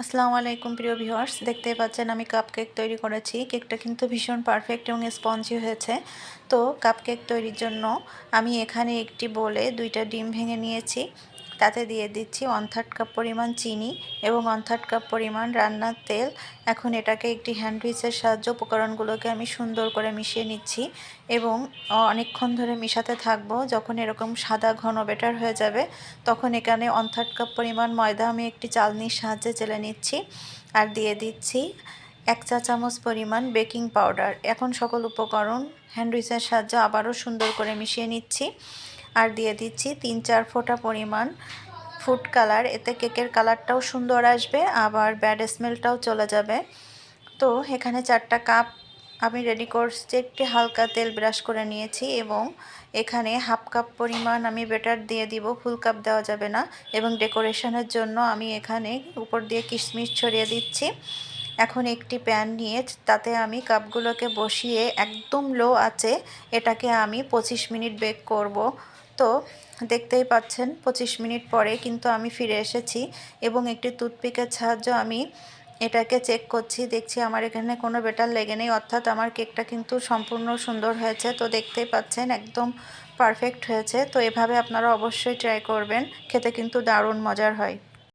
আসসালামু আলাইকুম, প্রিয় ভিউয়ার্স দেখতে পাচ্ছেন, আমি কাপ কেক তৈরি করেছি। কেকটা কিন্তু ভীষণ পারফেক্ট এবং স্পঞ্জি হয়েছে। তো কাপ কেক তৈরির জন্য আমি এখানে একটি বলে দুইটা ডিম ভেঙে নিয়েছি। তাতে দিয়ে দিচ্ছি ওয়ান থার্ড কাপ পরিমাণ চিনি এবং ওয়ান থার্ড কাপ পরিমাণ রান্নার তেল। এখন এটাকে একটি হ্যান্ড উইচের সাহায্যে উপকরণগুলোকে আমি সুন্দর করে মিশিয়ে নিচ্ছি এবং অনেকক্ষণ ধরে মিশাতে থাকব। যখন এরকম সাদা ঘন বেটার হয়ে যাবে, তখন এখানে ওয়ান থার্ড কাপ পরিমাণ ময়দা আমি একটি চালনির সাহায্যে চেলে নিচ্ছি আর দিয়ে দিচ্ছি এক চা চামচ পরিমাণ বেকিং পাউডার এখন সকল উপকরণ হ্যান্ড উইচের সাহায্যে আবারও সুন্দর করে মিশিয়ে নিচ্ছি। আর দিয়ে দিচ্ছি তিন চার ফোঁটা পরিমাণ ফুড কালার এতে কেকের কালারটাও সুন্দর আসবে, আবার ব্যাড স্মেলটাও চলে যাবে। তো এখানে চারটা কাপ আমি রেডি করছি, একটি হালকা তেল ব্রাশ করে নিয়েছি এবং এখানে হাফ কাপ পরিমাণ আমি বেটার দিয়ে দিব ফুল কাপ দেওয়া যাবে না। এবং ডেকোরেশনের জন্য আমি এখানে উপর দিয়ে কিশমিশ ছড়িয়ে দিচ্ছি। এখন একটি প্যান নিয়ে তাতে আমি কাপগুলোকে বসিয়ে একদম লো আছে, এটাকে আমি পঁচিশ মিনিট বেক করব। তো দেখতেই পাচ্ছেন, পঁচিশ মিনিট পরে কিন্তু আমি ফিরে এসেছি এবং একটি টুথপিকের সাহায্য আমি এটাকে চেক করছি, দেখছি আমার এখানে কোনো বেটার লেগে নেই, অর্থাৎ আমার কেকটা কিন্তু সম্পূর্ণ সুন্দর হয়েছে। তো দেখতেই পাচ্ছেন, একদম পারফেক্ট হয়েছে। তো এভাবে আপনারা অবশ্যই ট্রাই করবেন, খেতে কিন্তু দারুণ মজার হয়।